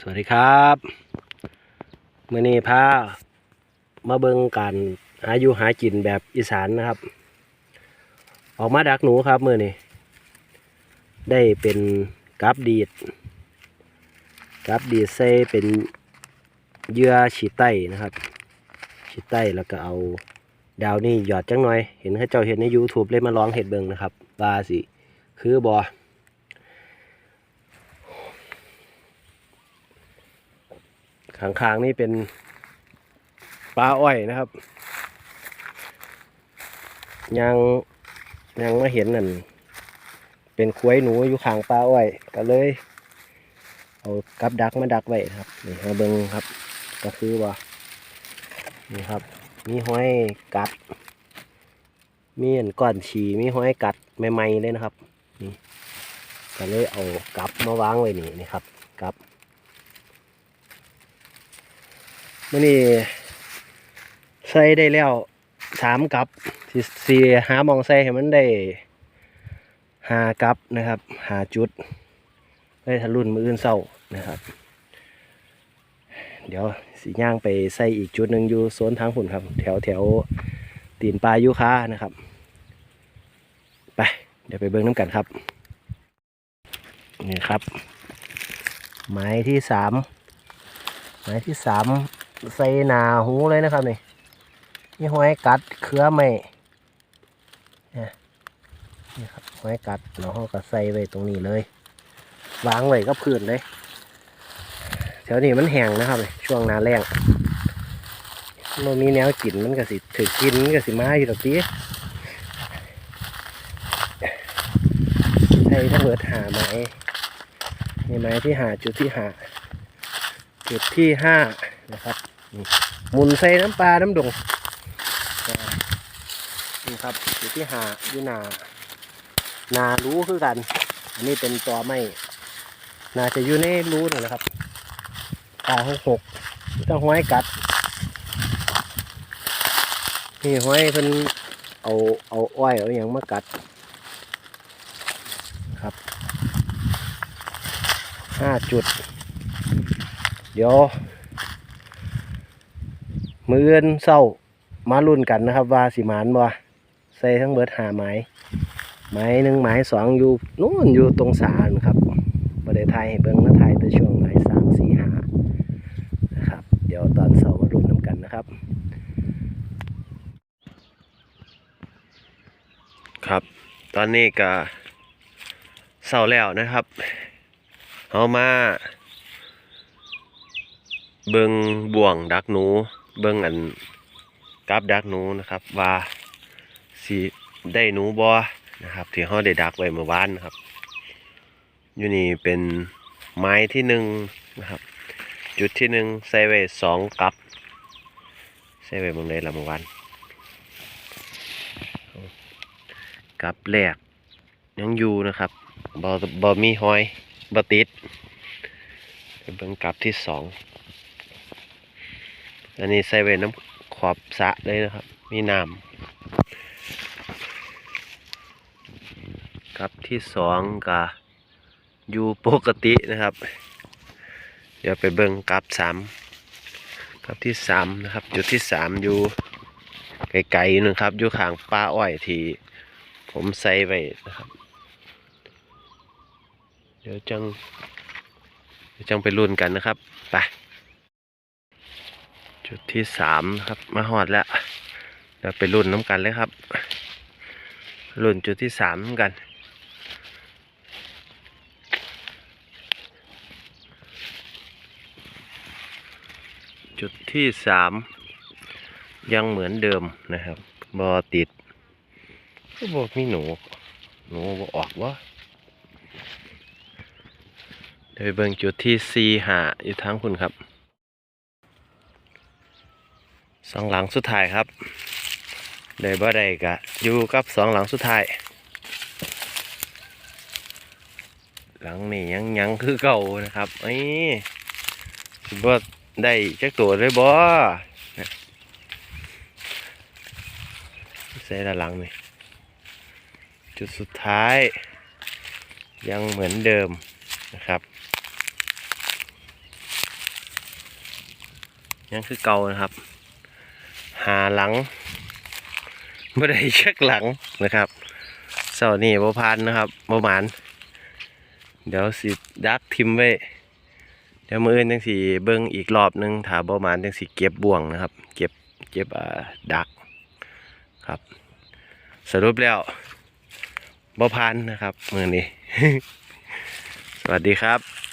สวัสดีครับมื่อนี้พามาเบิงการหาอยู่หากินแบบอีสานนะครับ ออกมาดักหนูครับมื่อนี้ได้เป็นกับดีดกับดีดใส่เป็นเหยื่อฉีดไต้นะครับ ฉีดไต้แล้วก็เอาดาวนี่หยอดจังหน่อย เห็นเขาเจ้าเห็นใน YouTube เลยมาลองเห็ดเบิงนะครับว่าสิ คือบอ ข้างๆนี่เป็นปลาอ้อยนะครับ ยังยังไม่เห็นนั่นเป็นควยหนูอยู่ข้างปลาอ้อยก็เลย เอากับดักมาดักไว้ครับนี่มาเบิงครับ ก็คือว่านี่ครับ มีห้อยกัด มีอันก้อนฉี่มีห้อยกัดใหม่ๆเลยนะครับ นี่ก็เลยเอากับมาวางไว้นี่นี่ครับกับ มื่อนี้ใส่ได้แล้วสามกับสิสี่หามองใส่ให้มันได้หากับนะครับหาจุดได้ทะลุนมืออื่นเศร้านะครับ เดี๋ยวสีย่างไปใส่อีกจุดหนึ่งอยู่โซนทางหุ่นครับ แถวแถวตีนปลายุค้านะครับ ไป เดี๋ยวไปเบิ้งน้ำกันครับนี่ครับ ไม้ที่สามไม้ที่สาม ใส่หนาหูเลยนะครับนี่นี่หอยกัดเครือไม่เนี่ยนี่ครับหอยกัดเราเขาก็ใส่ไว้ตรงนี้เลยวางไว้ก็พื้นเลยแถวนี้มันแห้งนะครับช่วงหนาแรงมันมีแนวกินมันก็สิถือกินมันก็สิมาอยู่ตรงนี้ใส่ทั้งเบิดหาไม้นี่ไม้ที่หาจุดที่หาจุดที่ห้า นะครับนี่หมุนใส่น้ำปลาน้ำดงนี่ครับจุดที่หาอยู่นา นารู้คือกัน อันนี้เป็นตัวไม่นาจะอยู่ในรูนั่นแหละครับตาหกหกต้องห้อยกัดนี่ห้อยเพิ่นเอาเอาอ้อยเอาอย่างมากัดครับห้าจุด เดี๋ยว มือเอื้นเศร้ามารุ่นกันนะครับว่าสิหมานบ่ใส่ทั้งเบิดหาไม้ไม้หนึ่งไม้สองอยู่นู่นอยู่ตรงสารครับบ่ได้ถ่ายให้เบิ่งมาถ่ายแต่ช่วงไม้สามสี่ห้านะครับ เดี๋ยวตอนเสาร์มารุ่นน้ำกันนะครับ ครับ ตอนนี้ก็เสาร์แล้วนะครับเอามา เบิงบ่วงดักหนู เบิงอันกับดักหนูนะครับ ว่าสิได้หนูบอนะครับที่เขาได้ดักไว้เมื่อวานนะครับอยู่นี่เป็นไม้ที่หนึ่งนะครับ จุดที่หนึ่งใส่ไว้สองกับใส่ไว้เมื่อใดละเมื่อวานกับแรกยังอยู่นะครับบอบอมีห้อยบอติดไปเบิ่งกับที่สอง อันนี้ใส่ไว้น้ำขอบสะเลยนะครับ มีน้ำครับที่สองก็อยู่ปกตินะครับ เดี๋ยวไปเบิ่งกับสามกับที่สามนะครับ จุดที่สามอยู่ไกลๆนึงครับ อยู่ข้างป้าอ้อยที่ผมใส่ไว้นะครับ เดี๋ยวจังเดี๋ยวจังไปรุ่นกันนะครับ ไป จุดที่สามครับมาหอดแล้วเดี๋ยวไปรุ่นน้ำกันเลยครับ รุ่นจุดที่สามกันจุดที่สามยังเหมือนเดิมนะครับบอติดก็บอกมีหนู หนูบอออกวะเดี๋ยวไปเบิ่งจุดที่สี่หาอยู่ทางคุณครับ ส องหลังสุดท้ายครับได้บ่ได้กะอยู่กับสองหลังสุดท้าย หลังนี่ยังยังคือเก่านะครับไอ้บ่ได้จักตัวเลยบ่นะใส่ละหลังนี่จุดสุดท้าย ยังเหมือนเดิมนะครับ ยังคือเก่านะครับ หาหลังไม่ได้เช็คหลังนะครับเสาร์นี้บ่พานนะครับบ่หมาน เดี๋ยวสิดักทิมไว้ เดี๋ยวมืออื่นจังสิเบิ่งอีกรอบหนึงถาบ่หมานจังสิเก็บบ่วงนะครับ เก็บเก็บอ่าดักครับ สรุปแล้วบ่พานนะครับมือนี้ สวัสดีครับ